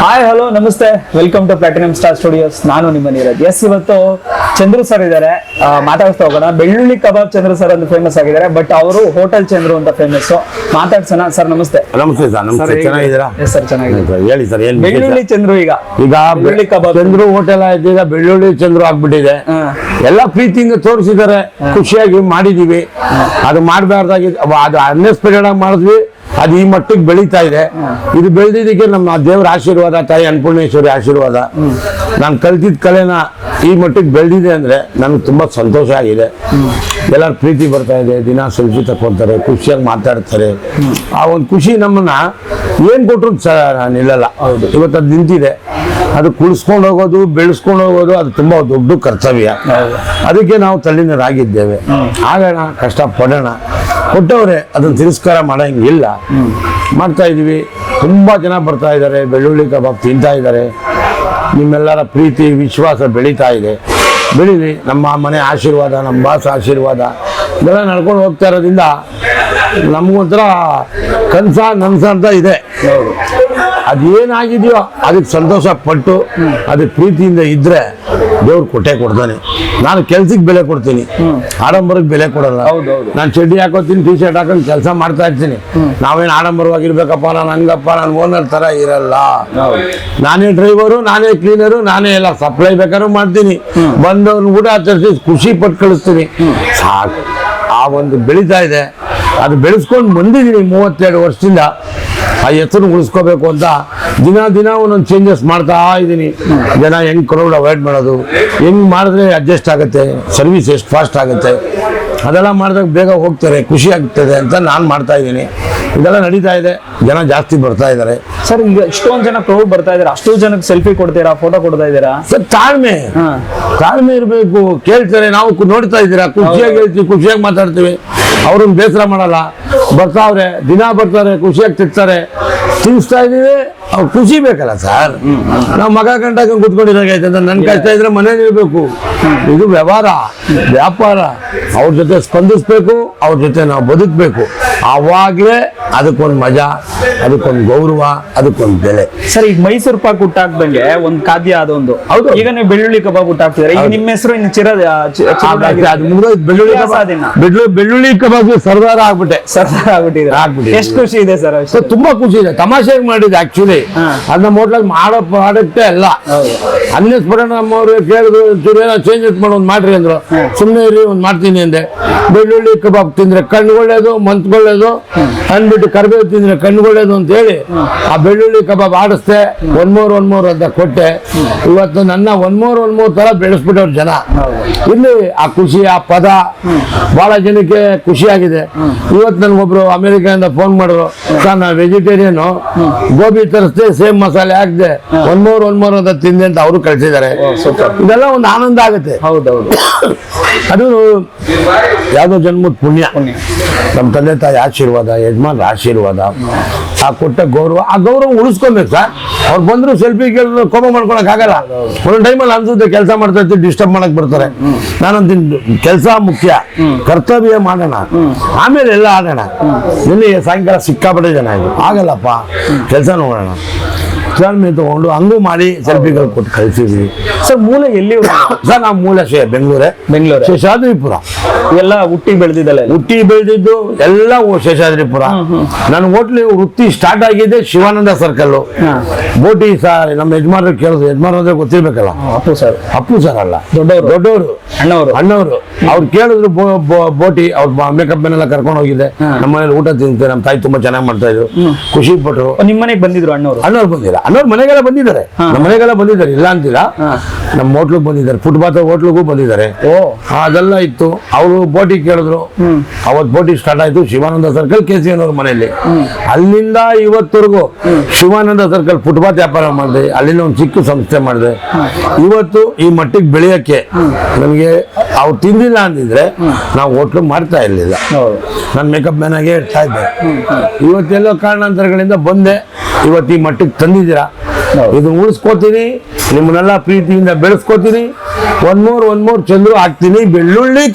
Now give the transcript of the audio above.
Hi hello ನಮಸ್ತೆ. Welcome to platinum star studios ನಾನು ನಿಮ್ಮ ನೀರಜ್. ಎಸ್ ಇವತ್ತು ಚಂದ್ರು ಸರ್ ಇದ್ದಾರೆ. ಮಾತಾಡ್ತಾ ಹೋಗೋಣ. ಬೆಳ್ಳುಳ್ಳಿ ಕಬಾಬ್ ಚಂದ್ರ ಸರ್ ಅಂತ ಫೇಮಸ್ ಆಗಿದ್ದಾರೆ ಬಟ್ ಅವರು ಹೋಟೆಲ್ ಚಂದ್ರು ಅಂತ ಫೇಮಸ್ ಮಾತಾಡ್ಸೋಣ. ಸರ್ ನಮಸ್ತೆ. ನಮಸ್ತೆ ಸರ್ ನಮಸ್ತೆ. ಚೆನ್ನಾಗಿದ್ದೀರಾ? ಎಸ್ ಸರ್ ಚೆನ್ನಾಗಿದೆ ಹೇಳಿ ಸರ್ ಏನು? ಬೆಳ್ಳುಳ್ಳಿ ಚಂದ್ರು ಈಗ. ಈಗ ಬೆಳ್ಳುಳ್ಳಿ ಕಬಾಬ್ ಚಂದ್ರು. ಹೋಟೆಲ್ ಆಯ್ತು ಈಗ ಬೆಳ್ಳುಳ್ಳಿ ಚಂದ್ರು ಆಗ್ಬಿಟ್ಟಿದೆ. ಎಲ್ಲಾ ಎಲ್ಲ ಪ್ರೀತಿಯಿಂದ ತೋರಿಸಿದ್ದಾರೆ. ಖುಷಿಯಾಗಿ ಮಾಡಿದೀವಿ ಅದು ಮಾಡಬಾರ್ದಾಗಿ ಅದು ಅನ್ಎಕ್ಸ್ಪೆಕ್ಟೆಡ್ ಆಗಿ ಮಾಡಿದ್ವಿ. ಅದು ಈ ಮಟ್ಟಿಗೆ ಬೆಳೀತಾ ಇದೆ. ಇದು ಬೆಳೆದಿದ್ದಕ್ಕೆ ನಮ್ಮ ದೇವರ ಆಶೀರ್ವಾದ ತಾಯಿ ಅನ್ನಪೂರ್ಣೇಶ್ವರಿ ಆಶೀರ್ವಾದ. ನಾನು ಕಲ್ತಿದ್ದ ಕಲೆನ ಈ ಮಟ್ಟಿಗೆ ಬೆಳೆದಿದೆ ಅಂದರೆ ನನಗೆ ತುಂಬ ಸಂತೋಷ ಆಗಿದೆ. ಎಲ್ಲರ ಪ್ರೀತಿ ಬರ್ತಾ ಇದೆ ದಿನ ಸೆಲ್ಫಿ ತಕೊಂತಾರೆ ಖುಷಿಯಾಗಿ ಮಾತಾಡ್ತಾರೆ. ಆ ಒಂದು ಖುಷಿ ನಮ್ಮನ್ನ ಏನು ಕೊಟ್ಟರು ನಾನು ನಿಲ್ಲಲ್ಲ. ಇವತ್ತು ಅದು ನಿಂತಿದೆ. ಅದು ಕುಳಿಸ್ಕೊಂಡು ಹೋಗೋದು ಬೆಳೆಸ್ಕೊಂಡು ಹೋಗೋದು ಅದು ತುಂಬ ದೊಡ್ಡ ಕರ್ತವ್ಯ. ಅದಕ್ಕೆ ನಾವು ತಲ್ಲಿನರಾಗಿದ್ದೇವೆ ಆಗೋಣ ಕಷ್ಟ ಪಡೋಣ ಕೊಟ್ಟವ್ರೆ, ಅದನ್ನ ತಿರಸ್ಕಾರ ಮಾಡೋಂಗಿಲ್ಲ. ಮಾಡ್ತಾ ಇದ್ದೀವಿ. ತುಂಬಾ ಜನ ಬರ್ತಾ ಇದ್ದಾರೆ, ಬೆಳ್ಳುಳ್ಳಿ ಕಬಾಬ್ ತಿಂತಾ ಇದ್ದಾರೆ. ನಿಮ್ಮೆಲ್ಲರ ಪ್ರೀತಿ, ವಿಶ್ವಾಸ ಬೆಳೀತಾ ಇದೆ. ಬೆಳೀಲಿ, ನಮ್ಮ ಮನೆ ಆಶೀರ್ವಾದ, ನಮ್ಮ ಬಾಸ ಆಶೀರ್ವಾದ, ಇದೆಲ್ಲ ನಡ್ಕೊಂಡು ಹೋಗ್ತಾ ಇರೋದ್ರಿಂದ ನಮಗೊಂಥರ ಕನಸ ನನ್ಸ ಅಂತ ಇದೆ. ಅದೇನಾಗಿದೆಯೋ ಅದಕ್ಕೆ ಸಂತೋಷ ಪಟ್ಟು ಅದಕ್ಕೆ ಪ್ರೀತಿಯಿಂದ ಇದ್ರೆ ದೇವ್ರು ಕೊಟ್ಟೆ ಕೊಡ್ತಾನೆ. ನಾನು ಕೆಲ್ಸಕ್ಕೆ ಬೆಲೆ ಕೊಡ್ತೀನಿ. ಆಡಂಬರಕ್ಕೆ ಬೆಲೆ ಕೊಡಲ್ಲ. ನಾನು ಚಡ್ಡಿ ಹಾಕೋತೀನಿ ಟಿ ಶರ್ಟ್ ಹಾಕೊಂಡು ಕೆಲಸ ಮಾಡ್ತಾ ಇರ್ತೀನಿ. ನಾವೇನು ಆಡಂಬರವಾಗಿರ್ಬೇಕಪ್ಪ ನಾನು ಹಂಗಪ್ಪ ನಾನು ಓನರ್ ತರ ಇರಲ್ಲ. ನಾನೇ ಡ್ರೈವರು ನಾನೇ ಕ್ಲೀನರು ನಾನೇ ಎಲ್ಲ ಸಪ್ಲೈ ಬೇಕಾದ್ರೂ ಮಾಡ್ತೀನಿ. ಬಂದವ್ರನ್ನ ಊಟ ಆಚರಿಸಿ ಖುಷಿ ಪಟ್ಟು ಕಳಿಸ್ತೀನಿ. ಸಾಕು. ಆ ಒಂದು ಬೆಳೀತಾ ಇದೆ. ಅದು ಬೆಳೆಸ್ಕೊಂಡು ಬಂದಿದ್ದೀನಿ ಮೂವತ್ತೆರಡು ವರ್ಷದಿಂದ. ಆ ಎತ್ತನ ಉಳಿಸ್ಕೋಬೇಕು ಅಂತ ದಿನ ದಿನ ಒಂದೊಂದು ಚೇಂಜಸ್ ಮಾಡ್ತಾ ಇದ್ದೀನಿ ಜನ ಹೆಂಗ್ ಕ್ರೌಡ್ ಅವಾಯ್ಡ್ ಮಾಡೋದು ಹೆಂಗ್ ಮಾಡಿದ್ರೆ ಅಡ್ಜಸ್ಟ್ ಆಗುತ್ತೆ ಸರ್ವಿಸ್ ಎಷ್ಟು ಫಾಸ್ಟ್ ಆಗುತ್ತೆ ಅದೆಲ್ಲ ಮಾಡಿದಾಗ ಬೇಗ ಹೋಗ್ತಾರೆ ಖುಷಿ ಆಗ್ತದೆ ಅಂತ ನಾನು ಮಾಡ್ತಾ ಇದ್ದೀನಿ ಇದೆಲ್ಲ ನಡೀತಾ ಇದೆ ಜನ ಜಾಸ್ತಿ ಬರ್ತಾ ಇದ್ದಾರೆ ಸರ್ ಈಗ ಎಷ್ಟೊಂದು ಜನ ಕ್ರೌಡ್ ಬರ್ತಾ ಇದಾರೆ ಅಷ್ಟು ಜನಕ್ಕೆ ಸೆಲ್ಫಿ ಕೊಡ್ತೀರಾ ಫೋಟೋ ಕೊಡ್ತಾ ಇದ್ದೀರಾ? ಸರ್ ತಾಳ್ಮೆ. ತಾಳ್ಮೆ ಇರಬೇಕು ಕೇಳ್ತಾರೆ ನಾವು ನೋಡ್ತಾ ಇದ್ದೀರಾ ಖುಷಿಯಾಗಿ ಹೇಳ್ತೀವಿ ಖುಷಿಯಾಗಿ ಮಾತಾಡ್ತೀವಿ. ಅವ್ರನ್ನ ಬೇಸರ ಮಾಡಲ್ಲ. ಬರ್ತಾವ್ರೆ ದಿನ ಬರ್ತಾರೆ ಖುಷಿಯಾಗಿ ತಿರ್ತಾರೆ ತಿನ್ನಿಸ್ತಾ ಇದೀವಿ ಅವ್ರು ಖುಷಿ ಬೇಕಲ್ಲ ಸರ್? ನಾವು ಮಗ ಕಂಡಾಗ ಕುತ್ಕೊಂಡಿರಾಗೈತೆ ಅಂತ ನನ್ನ ಕಷ್ಟ ಇದ್ರೆ ಮನೇಲಿ ಇರಬೇಕು ಇದು ವ್ಯವಹಾರ ವ್ಯಾಪಾರ. ಅವ್ರ ಜೊತೆ ಸ್ಪಂದಿಸ್ಬೇಕು ಅವ್ರ ಜೊತೆ ನಾವು ಬದುಕಬೇಕು. ಅವಾಗಲೇ ಅದಕ್ಕೊಂದು ಮಜಾ ಅದಕ್ಕೊಂದು ಗೌರವ ಅದಕ್ಕೊಂದು ಬೆಲೆ. ಸರ್ ಈಗ ಮೈಸೂರು ಪಾಕ್ ಹುಟ್ಟಾಕ್ದಂಗೆ ಒಂದ್ ಖಾದ್ಯ ಅದೊಂದು. ಹೌದು. ಈಗ ನೀವು ಬೆಳ್ಳುಳ್ಳಿ ಕಬಾಬ್ ಹುಟ್ಟಾಕ್ತಿದ್ರೆ ಈಗ. ನಿಮ್ಮ ಹೆಸರು ಇನ್ನು ಚಿರ ಬೆಳ್ಳುಳ್ಳಿ ಕಬಾಬ್ ಬೆಳ್ಳುಳ್ಳಿ ಕಬಾಬ್ ಸರ್ದಾರ ಆಗ್ಬಿಟ್ಟೆ. ಸರ್ದಾರ ಆಗ್ಬಿಟ್ಟಿದೆ ಆಗ್ಬಿಟ್ಟಿದೆ. ಎಷ್ಟು ಖುಷಿ ಇದೆ ಸರ್ ತುಂಬಾ ಖುಷಿ ಇದೆ. ತಮಾಷೆಗೆ ಮಾಡಿದ್ದು ಆಕ್ಚುಲಿ. ಅದನ್ನ ಹೋಟ್ಲಲ್ಲಿ ಮಾಡೋ ಪ್ರಾಡಕ್ಟೇ ಅಲ್ಲ. ಅನ್ನಿಸ್ಬಿಡ ನಮ್ಮವ್ರು ಕೇಳಿದ್ರು ಚೂರು ಏನೋ ಚೇಂಜಸ್ ಮಾಡೋ ಒಂದು ಮಾಡ್ರಿ ಅಂದ್ರು. ಸುಮ್ಮನೆ ಇರಿ ಒಂದು ಮಾಡ್ತೀನಿ ಅಂದೆ. ಬೆಳ್ಳುಳ್ಳಿ ಕಬಾಬ್ ತಿಂದ್ರೆ ಕಣ್ಗೊಳ್ಳೇದು ಮಂತ್ಗೊಳ್ಳೇದು ಅಂದ್ಬಿಟ್ಟು ಕರಿಬೇವು ತಿಂದ್ರೆ ಕಣ್ಗೊಳ್ಳೇದು ಅಂತ ಹೇಳಿ ಆ ಬೆಳ್ಳುಳ್ಳಿ ಕಬಾಬ್ ಆಡಿಸ್ದೆ. ಒನ್ ಮೂರ್ ಒನ್ ಮೂರ್ ಅಂತ ಕೊಟ್ಟೆ. ಇವತ್ತು ನನ್ನ ಒನ್ ಮೂರ್ ಒನ್ ಮೂರ್ ತರ ಬೆಳೆಸ್ಬಿಟ್ಟವ್ರು ಜನ. ಇಲ್ಲಿ ಆ ಖುಷಿ ಆ ಪದ ಬಹಳ ಜನಕ್ಕೆ ಖುಷಿಯಾಗಿದೆ ಇವತ್ತು ನನಗೊಬ್ರು ಅಮೆರಿಕದಿಂದ ಫೋನ್ ಮಾಡಿದ್ರು ಸರ್ ನಾನು ವೆಜಿಟೇರಿಯನ್. ಗೋಬಿ ತರಿಸ್ದೆ ಸೇಮ್ ಮಸಾಲೆ ಹಾಕ್ದೆ. ಒನ್ ಮೂರ್ ಒನ್ ಮೂರ್ ಅಂತ ತಿಂದೆ ಅಂತ ಅವರು ಕಳ್ಸಿದ್ದಾರೆ. ಕಳಿಸಿದ್ದಾರೆ ಇದೆಲ್ಲ ಒಂದು ಆನಂದ ಆಗುತ್ತೆ. ಹೌದೌದು. ಅದು ಯಾವುದೋ ಜನ್ಮದ ಪುಣ್ಯ. ನಮ್ಮ ತಂದೆ ತಾಯಿ ಆಶೀರ್ವಾದ ಯಜಮಾನ್ರ ಆಶೀರ್ವಾದ ಆ ಕೊಟ್ಟ ಗೌರವ ಆ ಗೌರವ ಉಳಿಸ್ಕೊಬೇಕು ಸರ್. ಅವ್ರು ಬಂದ್ರು ಸೆಲ್ಫಿ ಕೇಳಿದ್ರು ಕೋಪ ಮಾಡ್ಕೊಳಕ್ ಆಗಲ್ಲ. ಒಂದೊಂದು ಟೈಮಲ್ಲಿ ಅನ್ಸುತ್ತೆ ಕೆಲಸ ಮಾಡ್ತಾ ಇರ್ತೀವಿ ಡಿಸ್ಟರ್ಬ್ ಮಾಡಕ್ ಬರ್ತಾರೆ. ನಾನಂತೀನಿ ಕೆಲಸ ಮುಖ್ಯ. ಕರ್ತವ್ಯ ಮಾಡೋಣ. ಆಮೇಲೆ ಎಲ್ಲ ಆಡೋಣ. ನಿನ್ನೆ ಸಾಯಂಕಾಲ ಸಿಕ್ಕಾಪಟ್ಟೆ ಜನ ಆಯ್ತು ಆಗಲ್ಲಪ್ಪ. ಕೆಲಸ ನೋಡೋಣ. ತಾಳ್ಮೆ ತಗೊಂಡು ಹಂಗೂ ಮಾಡಿ ಸೆಲ್ಫಿಗಳು ಕೊಟ್ಟು ಕಳಿಸಿದ್ವಿ. ಸರ್ ಮೂಲ ಎಲ್ಲಿ ಸರ್ ನಮ್ಮ ಮೂಲ ಶೇ ಬೆಂಗಳೂರೇ. ಬೆಂಗಳೂರು. ಶೇಷಾದ್ರಿಪುರ. ಎಲ್ಲ ಹುಟ್ಟಿ ಬೆಳೆದಿದ್ದಲ್ಲ ಹುಟ್ಟಿ ಬೆಳೆದಿದ್ದು ಎಲ್ಲ ಶೇಷಾದ್ರಿಪುರ. ನನ್ನ ಹೋಟ್ಲಿ ವೃತ್ತಿ ಸ್ಟಾರ್ಟ್ ಆಗಿದೆ ಶಿವಾನಂದ ಸರ್ಕಲ್ ಬೋಟಿ ಸರ್ ನಮ್ಮ ಯಜಮಾನರು ಕೇಳಿದ್ರು ಯಜಮಾನ್ ಅಂದ್ರೆ ಗೊತ್ತಿರ್ಬೇಕಲ್ಲ? ಅಪ್ಪು ಸರ್ ಅಪ್ಪು ಸರ್ ಅಲ್ಲ. ದೊಡ್ಡವರು. ದೊಡ್ಡವರು. ಅಣ್ಣವರು. ಅಣ್ಣವರು. ಅವ್ರು ಕೇಳಿದ್ರು ಬೋಟಿ ಅವ್ರ ಮೇಕಪ್ ಮೇನೆಲ್ಲ ಕರ್ಕೊಂಡು ಹೋಗಿದ್ದೆ ನಮ್ಮ ಮನೇಲಿ ಊಟ ತಿಂತೆ ನಮ್ಮ ತಾಯಿ ತುಂಬಾ ಚೆನ್ನಾಗಿ ಮಾಡ್ತಾ ಇದ್ರು. ಖುಷಿ ಪಟ್ರು. ನಿಮ್ಮ ಮನೆಗೆ ಬಂದಿದ್ರು ಅಣ್ಣವರು? ಅಣ್ಣವ್ರು ಬಂದಿಲ್ಲ. ಅಣ್ಣವ್ರು ಮನೆಗೆಲ್ಲ ಬಂದಿದ್ದಾರೆ. ನಮ್ಮ ಮನೆಗೆಲ್ಲ ಬಂದಿದ್ದಾರೆ. ಇಲ್ಲ ಅಂತಿಲ್ಲ ನಮ್ಮ ಹೋಟ್ಲಿಗೆ ಬಂದಿದ್ದಾರೆ. ಫುಟ್ಪಾತ್ ಹೋಟ್ಲಿಗೂ ಬಂದಿದ್ದಾರೆ. ಓ. ಅದೆಲ್ಲ ಇತ್ತು. ಅವರು ಬೋಟಿ ಕೇಳಿದ್ರು. ಅವತ್ತು ಬೋಟಿ ಸ್ಟಾರ್ಟ್ ಆಯ್ತು. ಶಿವಾನಂದ ಸರ್ಕಲ್ ಕೆ ಸಿ ಅನ್ನೋರ್ ಮನೆಯಲ್ಲಿ ಅಲ್ಲಿಂದ ಇವತ್ತರೆಗೂ ಶಿವಾನಂದ ಸರ್ಕಲ್ ಫುಟ್ಪಾತ್ ವ್ಯಾಪಾರ ಮಾಡಿದೆ. ಅಲ್ಲಿಂದ ಒಂದು ಚಿಕ್ಕ ಸಂಸ್ಥೆ ಮಾಡಿದೆ. ಇವತ್ತು ಈ ಮಟ್ಟಿಗೆ ಬೆಳೆಯಕ್ಕೆ ನಮಗೆ ಅವ್ರು ತಿಂದಿಲ್ಲ ಅಂದಿದ್ರೆ ನಾವು ಹೋಟ್ಲು ಮಾಡ್ತಾ ಇರಲಿಲ್ಲ. ನನ್ನ ನಾನು ಮೇಕಪ್ ಮ್ಯಾನಾಗೆ ಇರ್ತಾ ಇದ್ದೆ. ಇವತ್ತೆಲ್ಲೋ ಕಾರಣಾಂತರಗಳಿಂದ ಬಂದೆ. ಇವತ್ತು ಈ ಮಟ್ಟಿಗೆ ತಂದಿದ್ದೀರಾ? ಇದನ್ನ ಉಳಿಸ್ಕೋತೀನಿ ನಿಮ್ಮನ್ನೆಲ್ಲ ಪ್ರೀತಿಯಿಂದ ಬೆಳೆಸ್ಕೋತೀನಿ. ಒಂದ್ ಮೂರ್ ಒಂದ್ ಮೂರ್ ಚಂದ್ರು ಹಾಕ್ತೀನಿ ಬೆಳ್ಳುಳ್ಳಿ